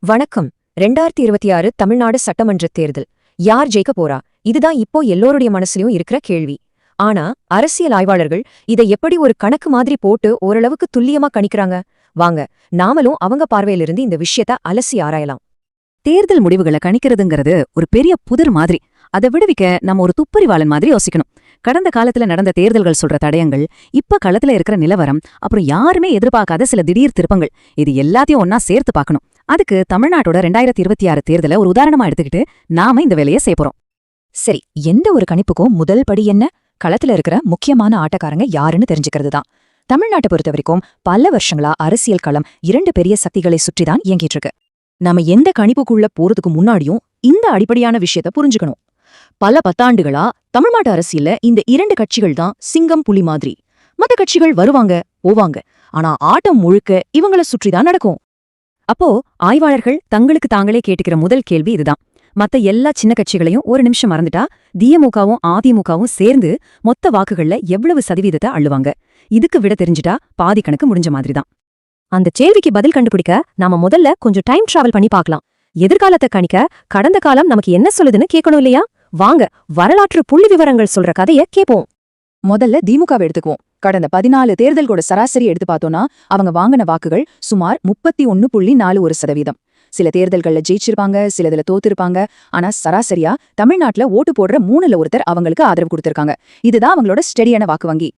வணக்கம். ரெண்டாயிரத்தி இருபத்தி ஆறு தமிழ்நாடு சட்டமன்ற தேர்தல். யார் ஜெயிக்க போறா? இதுதான் இப்போ எல்லோருடைய மனசுலயும் இருக்கிற கேள்வி. ஆனா அரசியல் ஆய்வாளர்கள் இதை எப்படி ஒரு கணக்கு மாதிரி போட்டு ஓரளவுக்கு துல்லியமா கணிக்கிறாங்க? வாங்க நாமளும் அவங்க பார்வையிலிருந்து இந்த விஷயத்த அலசி ஆராயலாம். தேர்தல் முடிவுகளை கணிக்கிறதுங்கிறது ஒரு பெரிய புதிர் மாதிரி. அதை விடுவிக்க நம்ம ஒரு துப்பறிவாளன் மாதிரி யோசிக்கணும். கடந்த காலத்துல நடந்த தேர்தல்கள் சொல்ற தடயங்கள் இப்ப களத்துல இருக்கிற நிலவரம் அப்புறம் யாருமே எதிர்பார்க்காத சில திடீர் திருப்பங்கள் இது எல்லாத்தையும் ஒன்னா சேர்த்து பார்க்கணும். அதுக்கு தமிழ்நாட்டோட ரெண்டாயிரத்தி இருபத்தி ஆறு தேர்தலை ஒரு உதாரணமா எடுத்துக்கிட்டு நாம இந்த வேலையை செய்ய போறோம். சரி எந்த ஒரு கணிப்புக்கும் முதல் படி என்ன? களத்துல இருக்கிற முக்கியமான ஆட்டக்காரங்க யாருன்னு தெரிஞ்சுக்கிறது தான். தமிழ்நாட்டை பொறுத்த வரைக்கும் பல வருஷங்களா அரசியல் களம் இரண்டு பெரிய சக்திகளை சுற்றிதான் இயங்கிட்டு இருக்கு. நாம எந்த கணிப்புக்குள்ள போறதுக்கு முன்னாடியும் இந்த அடிப்படையான விஷயத்த புரிஞ்சுக்கணும். பல பத்தாண்டுகளா தமிழ்நாட்டு அரசியல்ல இந்த இரண்டு கட்சிகள் தான் சிங்கம் புலி மாதிரி. மத்த கட்சிகள் வருவாங்க போவாங்க. ஆனா ஆட்டம் முழுக்க இவங்கள சுற்றிதான் நடக்கும். அப்போ ஆய்வாளர்கள் தங்களுக்கு தாங்களே கேட்டுக்கிற முதல் கேள்வி இதுதான். மத்த எல்லா சின்ன கட்சிகளையும் ஒரு நிமிஷம் மறந்துட்டா திமுகவும் அதிமுகவும் சேர்ந்து மொத்த வாக்குகள்ல எவ்வளவு சதவீதத்தை அள்ளுவாங்க? இதுக்கு விட தெரிஞ்சுட்டா பாதி கணக்கு முடிஞ்ச மாதிரிதான் அந்த கேள்விக்கு பதில் கண்டுபிடிக்க நாம முதல்ல கொஞ்சம் டைம் டிராவல் பண்ணி பார்க்கலாம். எதிர்காலத்தை கணிக்க கடந்த காலம் நமக்கு என்ன சொல்லுதுன்னு கேட்கணும் இல்லையா? வாங்க வரலாற்று புள்ளி விவரங்கள் சொல்ற கதைய கேப்போம். முதல்ல திமுகவை எடுத்துக்குவோம். கடந்த பதினாலு தேர்தல்களோட சராசரி எடுத்து பார்த்தோம்னா அவங்க வாங்கின வாக்குகள் சுமார் முப்பத்தி ஒன்னு புள்ளி நாலு ஒரு சதவீதம். சில தேர்தல்கள்ல ஜெயிச்சிருப்பாங்க சிலதுல தோத்திருப்பாங்க. ஆனா சராசரியா தமிழ்நாட்டுல ஓட்டு போடுற மூணுல ஒருத்தர் அவங்களுக்கு ஆதரவு கொடுத்திருக்காங்க. இதுதான் அவங்களோட ஸ்டெடியான வாக்கு வங்கி.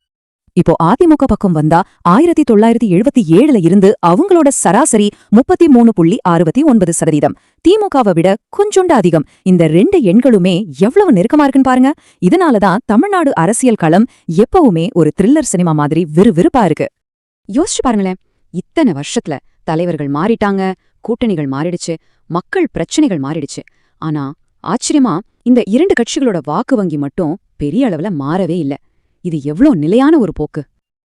இப்போ அதிமுக பக்கம் வந்தா ஆயிரத்தி தொள்ளாயிரத்தி எழுபத்தி ஏழுல இருந்து அவங்களோட சராசரி முப்பத்தி மூணு புள்ளி அறுபத்தி ஒன்பது சதவீதம். திமுகவை விட கொஞ்சோண்டு அதிகம். இந்த ரெண்டு எண்களுமே எவ்வளவு நெருக்கமா இருக்குன்னு பாருங்க. இதனாலதான் தமிழ்நாடு அரசியல் களம் எப்பவுமே ஒரு த்ரில்லர் சினிமா மாதிரி விறுவிறுப்பா இருக்கு. யோசிச்சு பாருங்களேன். இத்தனை வருஷத்துல தலைவர்கள் மாறிட்டாங்க கூட்டணிகள் மாறிடுச்சு மக்கள் பிரச்சனைகள் மாறிடுச்சு. ஆனா ஆச்சரியமா இந்த இரண்டு கட்சிகளோட வாக்கு வங்கி மட்டும் பெரிய அளவுல மாறவே இல்ல. இது எவ்ளோ நிலையான ஒரு போக்கு.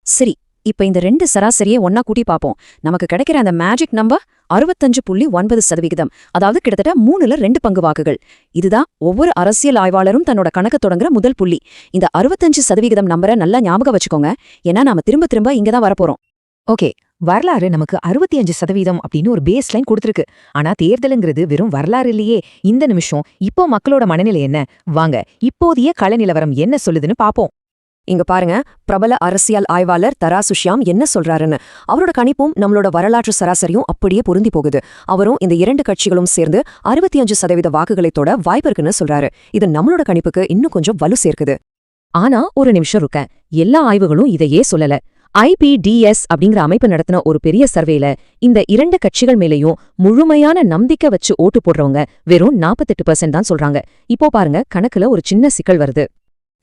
சரி இப்ப இந்த ரெண்டு சராசரியை ஒன்னா கூட்டி பாப்போம். நமக்கு கிடைக்கிற அந்த மேஜிக் நம்பர் அறுபத்தஞ்சு புள்ளி ஒன்பது சதவிகிதம். அதாவது கிட்டத்தட்ட மூணுல ரெண்டு பங்கு வாக்குகள். இதுதான் ஒவ்வொரு அரசியல் ஆய்வாளரும் தன்னோட கணக்கு தொடங்குற முதல் புள்ளி. இந்த அறுபத்தஞ்சு சதவிகிதம் நம்பரை நல்லா ஞாபகம் வச்சுக்கோங்க. ஏன்னா நாம திரும்ப திரும்ப இங்க தான் வரப்போறோம். ஓகே வரலாறு நமக்கு அறுபத்தி அஞ்சு சதவீதம் அப்படின்னு ஒரு பேஸ் லைன் கொடுத்துருக்கு. ஆனா தேர்தலுங்கிறது வெறும் வரலாறு இல்லையே. இந்த நிமிஷம் இப்போ மக்களோட மனநிலை என்ன? வாங்க இப்போதைய கள நிலவரம் என்ன சொல்லுதுன்னு பாப்போம். இங்க பாருங்க பிரபல அரசியல் ஆய்வாளர் தரா சுஷ்யாம் என்ன சொல்றாருன்னு. அவரோட கணிப்பும் நம்மளோட வரலாற்று சராசரியும் அப்படியே பொருந்தி போகுது. அவரும் இந்த இரண்டு கட்சிகளும் சேர்ந்து அறுபத்தி அஞ்சு சதவீத வாக்குகளை தொட வாய்ப்பு இருக்குன்னு சொல்றாரு. இது நம்மளோட கணிப்புக்கு இன்னும் கொஞ்சம் வலு சேர்க்குது. ஆனா ஒரு நிமிஷம் இருக்க. எல்லா ஆய்வுகளும் இதையே சொல்லல. ஐபிடிஎஸ் அப்படிங்கிற அமைப்பு நடத்தின ஒரு பெரிய சர்வேல இந்த இரண்டு கட்சிகள் மேலேயும் முழுமையான நம்பிக்கை வச்சு ஓட்டு போடுறவங்க வெறும் நாற்பத்தெட்டு பர்சன்ட் தான் சொல்றாங்க. இப்போ பாருங்க கணக்குல ஒரு சின்ன சிக்கல் வருது.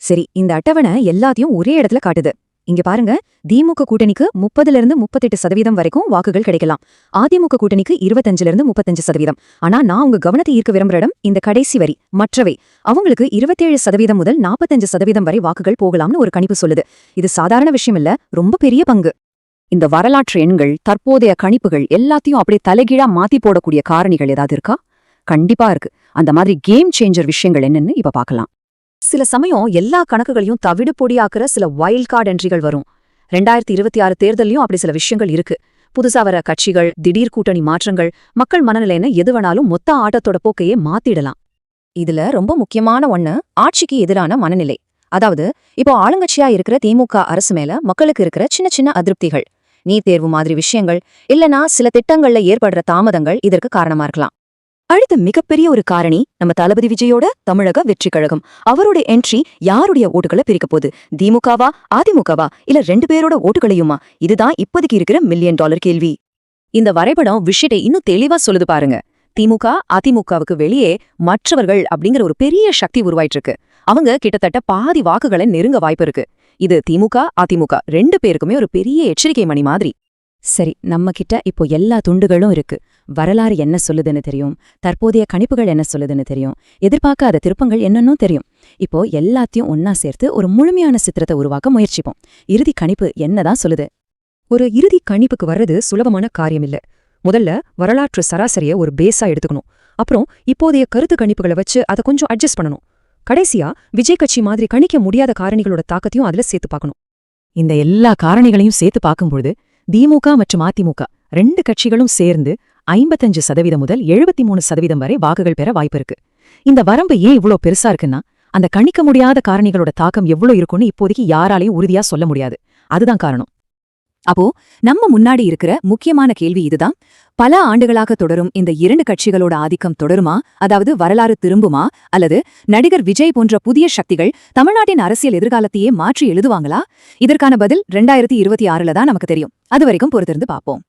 சரி இந்த அட்டவணை எல்லாத்தையும் ஒரே இடத்துல காட்டுது. இங்க பாருங்க திமுக கூட்டணிக்கு முப்பதுல இருந்து முப்பத்தெட்டு சதவீதம் வரைக்கும் வாக்குகள் கிடைக்கலாம். அதிமுக கூட்டணிக்கு இருபத்தஞ்சுல இருந்து முப்பத்தஞ்சு சதவீதம். ஆனா நான் உங்க கவனத்தை ஈர்க்க விரும்புற இடம் இந்த கடைசி வரி. மற்றவை அவங்களுக்கு இருபத்தேழு சதவீதம் முதல் நாற்பத்தஞ்சு சதவீதம் வரை வாக்குகள் போகலாம்னு ஒரு கணிப்பு சொல்லுது. இது சாதாரண விஷயம் இல்ல ரொம்ப பெரிய பங்கு. இந்த வரலாற்று எண்கள் தற்போதைய கணிப்புகள் எல்லாத்தையும் அப்படியே தலைகீழா மாத்தி போடக்கூடிய காரணிகள் ஏதாவது இருக்கா? கண்டிப்பா இருக்கு. அந்த மாதிரி கேம் சேஞ்சர் விஷயங்கள் என்னன்னு இப்ப பார்க்கலாம். சில சமயம் எல்லா கணக்குகளையும் தவிடு பொடியாக்குற சில வைல்ட் கார்டு என்ட்ரிகள் வரும். ரெண்டாயிரத்தி இருபத்தி ஆறு தேர்தலையும் அப்படி சில விஷயங்கள் இருக்கு. புதுசா வர கட்சிகள் திடீர் கூட்டணி மாற்றங்கள் மக்கள் மனநிலைன்னு எது வேணாலும் மொத்த ஆட்டத்தோட போக்கையே மாத்திடலாம். இதுல ரொம்ப முக்கியமான ஒண்ணு ஆட்சிக்கு எதிரான மனநிலை. அதாவது இப்போ ஆளுங்கட்சியா இருக்கிற திமுக அரசு மேல மக்களுக்கு இருக்கிற சின்ன சின்ன அதிருப்திகள். நீட் தேர்வு மாதிரி விஷயங்கள் இல்லனா சில திட்டங்கள்ல ஏற்படுற தாமதங்கள் இதற்கு காரணமா இருக்கலாம். அடுத்த மிகப்பெரிய ஒரு காரணி நம்ம தளபதி விஜயோட தமிழக வெற்றி கழகம். அவரோட என்ட்ரி யாருடைய ஓட்டுகளை பிரிக்க போகுது? திமுகவா அதிமுகவா? இல்ல ரெண்டு பேரோட ஓட்டுகளையுமா? இதுதான் இப்போதைக்கு இருக்கிற மில்லியன் டாலர் கேள்வி. இந்த வரைபடம் விஷயத்தை இன்னும் தெளிவா சொல்லுது பாருங்க. திமுக அதிமுகவுக்கு வெளியே மற்றவர்கள் அப்படிங்கிற ஒரு பெரிய சக்தி உருவாயிட்டு இருக்கு அவங்க கிட்டத்தட்ட பாதி வாக்குகளை நெருங்க வாய்ப்பு இருக்கு. இது திமுக அதிமுக ரெண்டு பேருக்குமே ஒரு பெரிய எச்சரிக்கை மணி மாதிரி. சரி நம்ம கிட்ட இப்போ எல்லா துண்டுகளும் இருக்கு. வரலாறு என்ன சொல்லுதுன்னு தெரியும். தற்போதைய கணிப்புகள் என்ன சொல்லுதுன்னு தெரியும். எதிர்பார்க்காத திருப்பங்கள் என்னன்னும் தெரியும். இப்போ எல்லாத்தையும் ஒன்னா சேர்த்து ஒரு முழுமையான சித்திரத்தை உருவாக்க முயற்சிப்போம். இறுதி கணிப்பு என்னதான் சொல்லுது? ஒரு இறுதி கணிப்புக்கு வர்றது சுலபமான காரியம் இல்ல முதல்ல வரலாற்று சராசரிய ஒரு பேஸா எடுத்துக்கணும். அப்புறம் இப்போதைய கருத்து கணிப்புகளை வச்சு அதை கொஞ்சம் அட்ஜஸ்ட் பண்ணணும். கடைசியா விஜய் கட்சி மாதிரி கணிக்க முடியாத காரணிகளோட தாக்கத்தையும் அதுல சேர்த்து பார்க்கணும். இந்த எல்லா காரணிகளையும் சேர்த்து பார்க்கும்பொழுது திமுக மற்றும் அதிமுக ரெண்டு கட்சிகளும் சேர்ந்து ஐம்பத்தஞ்சு சதவீதம் முதல் எழுபத்தி மூணு சதவீதம் வரை வாக்குகள் பெற வாய்ப்பு இருக்கு. இந்த வரம்பு ஏன் இவ்ளோ பெருசா இருக்குன்னா அந்த கணிக்க முடியாத காரணிகளோட தாக்கம் எவ்ளோ இருக்குன்னு இப்போதைக்கு யாராலையும் உறுதியா சொல்ல முடியாது. அதுதான் காரணம். அப்போ நம்ம முன்னாடி இருக்கிற முக்கியமான கேள்வி இதுதான். பல ஆண்டுகளாக தொடரும் இந்த இரண்டு கட்சிகளோட ஆதிக்கம் தொடருமா? அதாவது வரலாறு திரும்புமா? அல்லது நடிகர் விஜய் போன்ற புதிய சக்திகள் தமிழ்நாட்டின் அரசியல் எதிர்காலத்தையே மாற்றி எழுதுவாங்களா? இதற்கான பதில் ரெண்டாயிரத்தி இருபத்தி ஆறுல தான் நமக்கு தெரியும். அது வரைக்கும் பொறுத்திருந்து பார்ப்போம்.